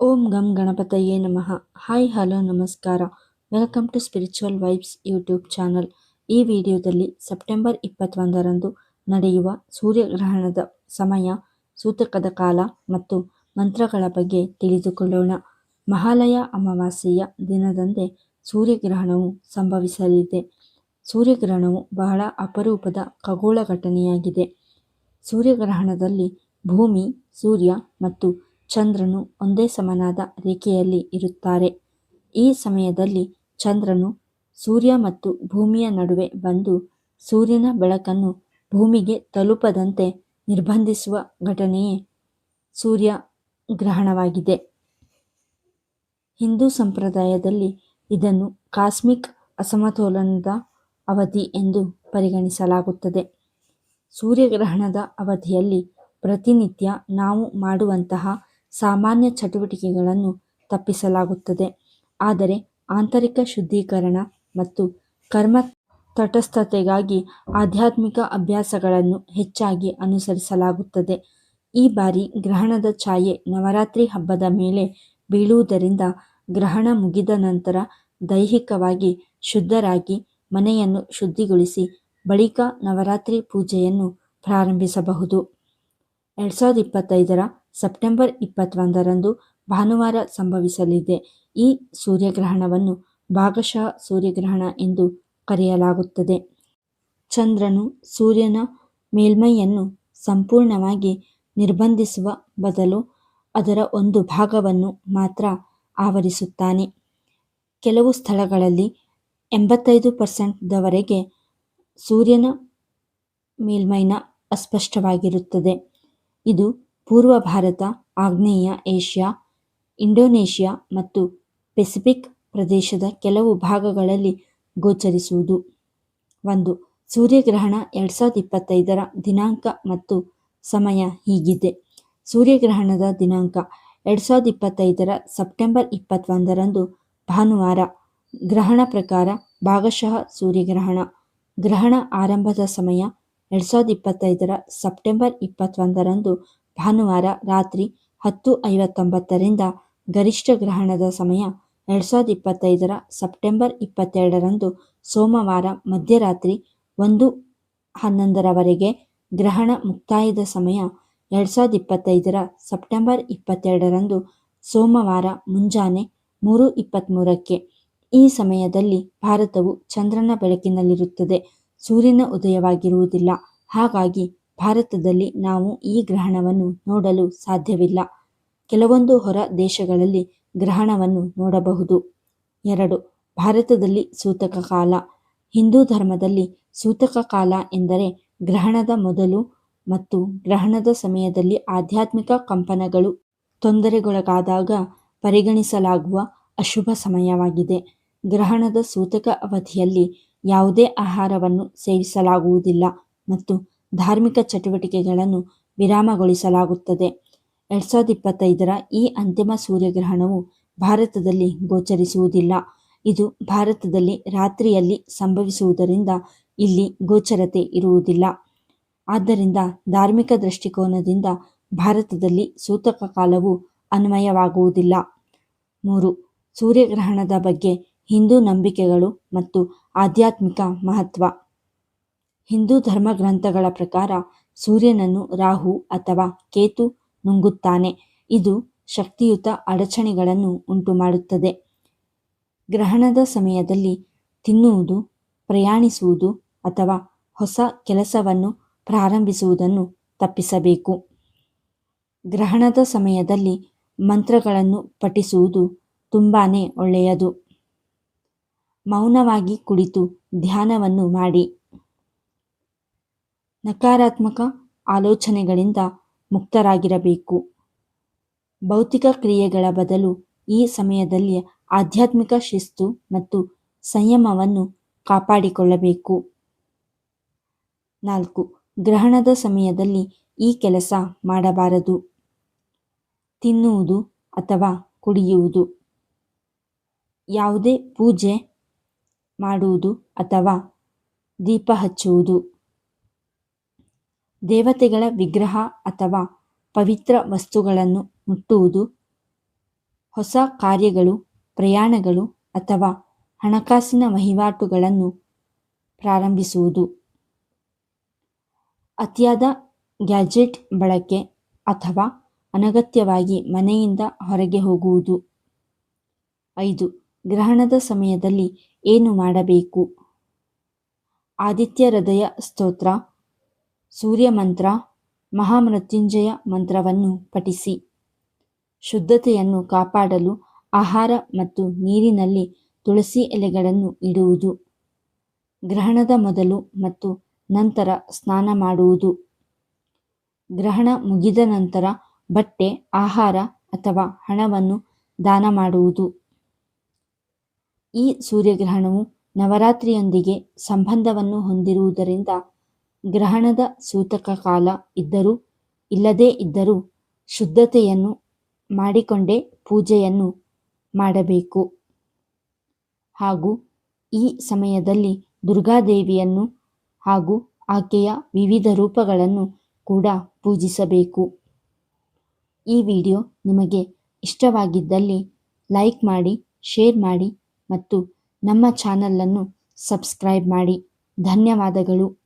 ಓಂ ಗಂ ಗಣಪತಯೇ ನಮಃ. ಹಾಯ್, ಹಲೋ, ನಮಸ್ಕಾರ. Welcome to spiritual vibes YouTube channel. ಈ ವಿಡಿಯೋದಲ್ಲಿ ಸೆಪ್ಟೆಂಬರ್ ಇಪ್ಪತ್ತೊಂದರಂದು ನಡೆಯುವ ಸೂರ್ಯಗ್ರಹಣದ ಸಮಯ, ಸೂತಕದ ಕಾಲ ಮತ್ತು ಮಂತ್ರಗಳ ಬಗ್ಗೆ ತಿಳಿದುಕೊಳ್ಳೋಣ. ಮಹಾಲಯ ಅಮಾವಾಸ್ಯೆಯ ದಿನದಂದೇ ಸೂರ್ಯಗ್ರಹಣವು ಸಂಭವಿಸಲಿದೆ. ಸೂರ್ಯಗ್ರಹಣವು ಬಹಳ ಅಪರೂಪದ ಖಗೋಳ ಘಟನೆಯಾಗಿದೆ. ಸೂರ್ಯಗ್ರಹಣದಲ್ಲಿ ಭೂಮಿ, ಸೂರ್ಯ ಮತ್ತು ಚಂದ್ರನು ಒಂದೇ ಸಮನಾದ ರೇಖೆಯಲ್ಲಿ ಇರುತ್ತಾರೆ. ಈ ಸಮಯದಲ್ಲಿ ಚಂದ್ರನು ಸೂರ್ಯ ಮತ್ತು ಭೂಮಿಯ ನಡುವೆ ಬಂದು ಸೂರ್ಯನ ಬೆಳಕನ್ನು ಭೂಮಿಗೆ ತಲುಪದಂತೆ ನಿರ್ಬಂಧಿಸುವ ಘಟನೆಯೇ ಸೂರ್ಯ ಗ್ರಹಣವಾಗಿದೆ. ಹಿಂದೂ ಸಂಪ್ರದಾಯದಲ್ಲಿ ಇದನ್ನು ಕಾಸ್ಮಿಕ್ ಅಸಮತೋಲನದ ಅವಧಿ ಎಂದು ಪರಿಗಣಿಸಲಾಗುತ್ತದೆ. ಸೂರ್ಯಗ್ರಹಣದ ಅವಧಿಯಲ್ಲಿ ಪ್ರತಿನಿತ್ಯ ನಾವು ಮಾಡುವಂತಹ ಸಾಮಾನ್ಯ ಚಟುವಟಿಕೆಗಳನ್ನು ತಪ್ಪಿಸಲಾಗುತ್ತದೆ. ಆದರೆ ಆಂತರಿಕ ಶುದ್ಧೀಕರಣ ಮತ್ತು ಕರ್ಮ ತಟಸ್ಥತೆಗಾಗಿ ಆಧ್ಯಾತ್ಮಿಕ ಅಭ್ಯಾಸಗಳನ್ನು ಹೆಚ್ಚಾಗಿ ಅನುಸರಿಸಲಾಗುತ್ತದೆ. ಈ ಬಾರಿ ಗ್ರಹಣದ ಛಾಯೆ ನವರಾತ್ರಿ ಹಬ್ಬದ ಮೇಲೆ ಬೀಳುವುದರಿಂದ ಗ್ರಹಣ ಮುಗಿದ ನಂತರ ದೈಹಿಕವಾಗಿ ಶುದ್ಧರಾಗಿ ಮನೆಯನ್ನು ಶುದ್ಧಿಗೊಳಿಸಿ ಬಳಿಕ ನವರಾತ್ರಿ ಪೂಜೆಯನ್ನು ಪ್ರಾರಂಭಿಸಬಹುದು. ಎರಡು ಸಾವಿರದ ಇಪ್ಪತ್ತೈದರ ಸೆಪ್ಟೆಂಬರ್ ಇಪ್ಪತ್ತೊಂದರಂದು ಭಾನುವಾರ ಸಂಭವಿಸಲಿದೆ. ಈ ಸೂರ್ಯಗ್ರಹಣವನ್ನು ಭಾಗಶಃ ಸೂರ್ಯಗ್ರಹಣ ಎಂದು ಕರೆಯಲಾಗುತ್ತದೆ. ಚಂದ್ರನು ಸೂರ್ಯನ ಮೇಲ್ಮೈಯನ್ನು ಸಂಪೂರ್ಣವಾಗಿ ನಿರ್ಬಂಧಿಸುವ ಬದಲು ಅದರ ಒಂದು ಭಾಗವನ್ನು ಮಾತ್ರ ಆವರಿಸುತ್ತಾನೆ. ಕೆಲವು ಸ್ಥಳಗಳಲ್ಲಿ ಎಂಬತ್ತೈದು ಪರ್ಸೆಂಟ್ದವರೆಗೆ ಸೂರ್ಯನ ಮೇಲ್ಮೈನ ಅಸ್ಪಷ್ಟವಾಗಿರುತ್ತದೆ. ಇದು ಪೂರ್ವ ಭಾರತ, ಆಗ್ನೇಯ ಏಷ್ಯಾ, ಇಂಡೋನೇಷ್ಯಾ ಮತ್ತು ಪೆಸಿಫಿಕ್ ಪ್ರದೇಶದ ಕೆಲವು ಭಾಗಗಳಲ್ಲಿ ಗೋಚರಿಸುವುದು. ಒಂದು, ಸೂರ್ಯಗ್ರಹಣ ಎರಡು ಸಾವಿರದ ಇಪ್ಪತ್ತೈದರ ದಿನಾಂಕ ಮತ್ತು ಸಮಯ ಹೀಗಿದೆ. ಸೂರ್ಯಗ್ರಹಣದ ದಿನಾಂಕ ಎರಡು ಸಾವಿರದ ಇಪ್ಪತ್ತೈದರ ಸೆಪ್ಟೆಂಬರ್ ಇಪ್ಪತ್ತೊಂದರಂದು ಭಾನುವಾರ. ಗ್ರಹಣ ಪ್ರಕಾರ ಭಾಗಶಃ ಸೂರ್ಯಗ್ರಹಣ. ಗ್ರಹಣ ಆರಂಭದ ಸಮಯ ಎರಡು ಸಾವಿರದ ಇಪ್ಪತ್ತೈದರ ಸೆಪ್ಟೆಂಬರ್ ಇಪ್ಪತ್ತೊಂದರಂದು ಭಾನುವಾರ ರಾತ್ರಿ ಹತ್ತು ಐವತ್ತೊಂಬತ್ತರಿಂದ ಗರಿಷ್ಠ ಗ್ರಹಣದ ಸಮಯ ಎರಡು ಸಾವಿರದ ಇಪ್ಪತ್ತೈದರ ಸೆಪ್ಟೆಂಬರ್ ಇಪ್ಪತ್ತೆರಡರಂದು ಸೋಮವಾರ ಮಧ್ಯರಾತ್ರಿ ಒಂದು ಹನ್ನೊಂದರವರೆಗೆ ಗ್ರಹಣ ಮುಕ್ತಾಯದ ಸಮಯ ಎರಡು ಸಾವಿರದ ಇಪ್ಪತ್ತೈದರ ಸೆಪ್ಟೆಂಬರ್ ಇಪ್ಪತ್ತೆರಡರಂದು ಸೋಮವಾರ ಮುಂಜಾನೆ ಮೂರು ಇಪ್ಪತ್ತ್ಮೂರಕ್ಕೆ ಈ ಸಮಯದಲ್ಲಿ ಭಾರತವು ಚಂದ್ರನ ಬೆಳಕಿನಲ್ಲಿರುತ್ತದೆ. ಸೂರ್ಯನ ಉದಯವಾಗಿರುವುದಿಲ್ಲ. ಹಾಗಾಗಿ ಭಾರತದಲ್ಲಿ ನಾವು ಈ ಗ್ರಹಣವನ್ನು ನೋಡಲು ಸಾಧ್ಯವಿಲ್ಲ. ಕೆಲವೊಂದು ಹೊರ ದೇಶಗಳಲ್ಲಿ ಗ್ರಹಣವನ್ನು ನೋಡಬಹುದು. ಎರಡು, ಭಾರತದಲ್ಲಿ ಸೂತಕ ಕಾಲ. ಹಿಂದೂ ಧರ್ಮದಲ್ಲಿ ಸೂತಕ ಕಾಲ ಎಂದರೆ ಗ್ರಹಣದ ಮೊದಲು ಮತ್ತು ಗ್ರಹಣದ ಸಮಯದಲ್ಲಿ ಆಧ್ಯಾತ್ಮಿಕ ಕಂಪನಗಳು ತೊಂದರೆಗೊಳಗಾದಾಗ ಪರಿಗಣಿಸಲಾಗುವ ಅಶುಭ ಸಮಯವಾಗಿದೆ. ಗ್ರಹಣದ ಸೂತಕ ಅವಧಿಯಲ್ಲಿ ಯಾವುದೇ ಆಹಾರವನ್ನು ಸೇವಿಸಲಾಗುವುದಿಲ್ಲ ಮತ್ತು ಧಾರ್ಮಿಕ ಚಟುವಟಿಕೆಗಳನ್ನು ವಿರಾಮಗೊಳಿಸಲಾಗುತ್ತದೆ. ಎರಡು ಸಾವಿರದ ಇಪ್ಪತ್ತೈದರ ಈ ಅಂತಿಮ ಸೂರ್ಯಗ್ರಹಣವು ಭಾರತದಲ್ಲಿ ಗೋಚರಿಸುವುದಿಲ್ಲ. ಇದು ಭಾರತದಲ್ಲಿ ರಾತ್ರಿಯಲ್ಲಿ ಸಂಭವಿಸುವುದರಿಂದ ಇಲ್ಲಿ ಗೋಚರತೆ ಇರುವುದಿಲ್ಲ. ಆದ್ದರಿಂದ ಧಾರ್ಮಿಕ ದೃಷ್ಟಿಕೋನದಿಂದ ಭಾರತದಲ್ಲಿ ಸೂತಕ ಕಾಲವು ಅನ್ವಯವಾಗುವುದಿಲ್ಲ. ಮೂರು, ಸೂರ್ಯಗ್ರಹಣದ ಬಗ್ಗೆ ಹಿಂದೂ ನಂಬಿಕೆಗಳು ಮತ್ತು ಆಧ್ಯಾತ್ಮಿಕ ಮಹತ್ವ. ಹಿಂದೂ ಧರ್ಮ ಗ್ರಂಥಗಳ ಪ್ರಕಾರ ಸೂರ್ಯನನ್ನು ರಾಹು ಅಥವಾ ಕೇತು ನುಂಗುತ್ತಾನೆ. ಇದು ಶಕ್ತಿಯುತ ಅಡಚಣೆಗಳನ್ನು ಉಂಟುಮಾಡುತ್ತದೆ. ಗ್ರಹಣದ ಸಮಯದಲ್ಲಿ ತಿನ್ನುವುದು, ಪ್ರಯಾಣಿಸುವುದು ಅಥವಾ ಹೊಸ ಕೆಲಸವನ್ನು ಪ್ರಾರಂಭಿಸುವುದನ್ನು ತಪ್ಪಿಸಬೇಕು. ಗ್ರಹಣದ ಸಮಯದಲ್ಲಿ ಮಂತ್ರಗಳನ್ನು ಪಠಿಸುವುದು ತುಂಬಾ ಒಳ್ಳೆಯದು. ಮೌನವಾಗಿ ಕುಳಿತು ಧ್ಯಾನವನ್ನು ಮಾಡಿ. ನಕಾರಾತ್ಮಕ ಆಲೋಚನೆಗಳಿಂದ ಮುಕ್ತರಾಗಿರಬೇಕು. ಭೌತಿಕ ಕ್ರಿಯೆಗಳ ಬದಲು ಈ ಸಮಯದಲ್ಲಿ ಆಧ್ಯಾತ್ಮಿಕ ಶಿಸ್ತು ಮತ್ತು ಸಂಯಮವನ್ನು ಕಾಪಾಡಿಕೊಳ್ಳಬೇಕು. ನಾಲ್ಕು, ಗ್ರಹಣದ ಸಮಯದಲ್ಲಿ ಈ ಕೆಲಸ ಮಾಡಬಾರದು. ತಿನ್ನುವುದು ಅಥವಾ ಕುಡಿಯುವುದು. ಯಾವುದೇ ಪೂಜೆ ಮಾಡುವುದು ಅಥವಾ ದೀಪ ಹಚ್ಚುವುದು. ದೇವತೆಗಳ ವಿಗ್ರಹ ಅಥವಾ ಪವಿತ್ರ ವಸ್ತುಗಳನ್ನು ಮುಟ್ಟುವುದು, ಹೊಸ ಕಾರ್ಯಗಳು, ಪ್ರಯಾಣಗಳು ಅಥವಾ ಹಣಕಾಸಿನ ವಹಿವಾಟುಗಳನ್ನು ಪ್ರಾರಂಭಿಸುವುದು. ಅತಿಯಾದ ಗ್ಯಾಜೆಟ್ ಬಳಕೆ ಅಥವಾ ಅನಗತ್ಯವಾಗಿ ಮನೆಯಿಂದ ಹೊರಗೆ ಹೋಗುವುದು. ಐದು, ಗ್ರಹಣದ ಸಮಯದಲ್ಲಿ ಏನು ಮಾಡಬೇಕು? ಆದಿತ್ಯ ಹೃದಯ ಸ್ತೋತ್ರ ಸೂರ್ಯ ಮಂತ್ರ ಮಹಾಮೃತ್ಯುಂಜಯ ಮಂತ್ರವನ್ನು ಪಠಿಸಿ. ಶುದ್ಧತೆಯನ್ನು ಕಾಪಾಡಲು ಆಹಾರ ಮತ್ತು ನೀರಿನಲ್ಲಿ ತುಳಸಿ ಎಲೆಗಳನ್ನು ಇಡುವುದು. ಗ್ರಹಣದ ಮೊದಲು ಮತ್ತು ನಂತರ ಸ್ನಾನ ಮಾಡುವುದು. ಗ್ರಹಣ ಮುಗಿದ ನಂತರ ಬಟ್ಟೆ, ಆಹಾರ ಅಥವಾ ಹಣವನ್ನು ದಾನ ಮಾಡುವುದು. ಈ ಸೂರ್ಯಗ್ರಹಣವು ನವರಾತ್ರಿಯೊಂದಿಗೆ ಸಂಬಂಧವನ್ನು ಹೊಂದಿರುವುದರಿಂದ ಗ್ರಹಣದ ಸೂತಕ ಕಾಲ ಇದ್ದರೂ, ಇಲ್ಲದೇ ಇದ್ದರೂ ಶುದ್ಧತೆಯನ್ನು ಮಾಡಿಕೊಂಡೇ ಪೂಜೆಯನ್ನು ಮಾಡಬೇಕು. ಹಾಗೂ ಈ ಸಮಯದಲ್ಲಿ ದುರ್ಗಾದೇವಿಯನ್ನು ಹಾಗೂ ಆಕೆಯ ವಿವಿಧ ರೂಪಗಳನ್ನು ಕೂಡ ಪೂಜಿಸಬೇಕು. ಈ ವಿಡಿಯೋ ನಿಮಗೆ ಇಷ್ಟವಾಗಿದ್ದಲ್ಲಿ ಲೈಕ್ ಮಾಡಿ, ಶೇರ್ ಮಾಡಿ ಮತ್ತು ನಮ್ಮ ಚಾನಲನ್ನು ಸಬ್ಸ್ಕ್ರೈಬ್ ಮಾಡಿ. ಧನ್ಯವಾದಗಳು.